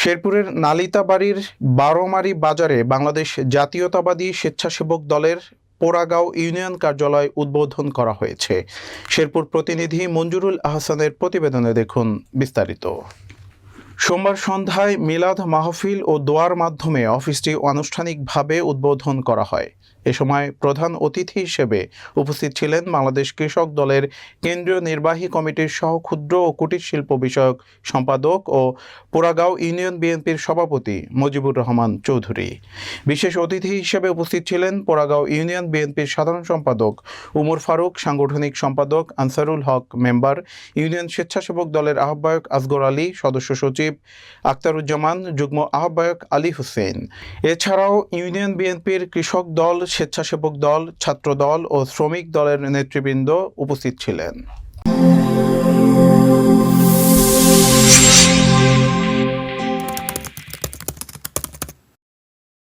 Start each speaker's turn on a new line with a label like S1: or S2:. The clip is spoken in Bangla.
S1: শেরপুরের নালিতাবাড়ির বারোমারি বাজারে বাংলাদেশ জাতীয়তাবাদী স্বেচ্ছাসেবক দলের পোড়াগাঁও ইউনিয়ন কার্যালয় উদ্বোধন করা হয়েছে। শেরপুর প্রতিনিধি মঞ্জুরুল আহসানের প্রতিবেদনে দেখুন বিস্তারিত। সোমবার সন্ধ্যায় মিলাদ মাহফিল ও দোয়ার মাধ্যমে অফিসটি আনুষ্ঠানিকভাবে উদ্বোধন করা হয়। এ সময় প্রধান অতিথি হিসেবে উপস্থিত ছিলেন বাংলাদেশ কৃষক দলের কেন্দ্রীয় নির্বাহী কমিটির সহ ক্ষুদ্র ও কুটির শিল্প বিষয়ক সম্পাদক ও পোড়াগাঁও ইউনিয়ন বিএনপির সভাপতি মুজিবুর রহমান চৌধুরী। বিশেষ অতিথি হিসেবে উপস্থিত ছিলেন পোড়াগাঁও ইউনিয়ন বিএনপির সাধারণ সম্পাদক উমর ফারুক, সাংগঠনিক সম্পাদক আনসারুল হক, মেম্বার ইউনিয়ন স্বেচ্ছাসেবক দলের আহ্বায়ক আসগর আলী, সদস্য সচিব আক্তারুজ্জামান যুগ্ম আহ্বায়ক আলী হোসেন। এছাড়াও ইউনিয়ন বিএনপির কৃষক দল, স্বেচ্ছাসেবক দল ছাত্র দল ও শ্রমিক দলের নেতৃবৃন্দ উপস্থিত ছিলেন।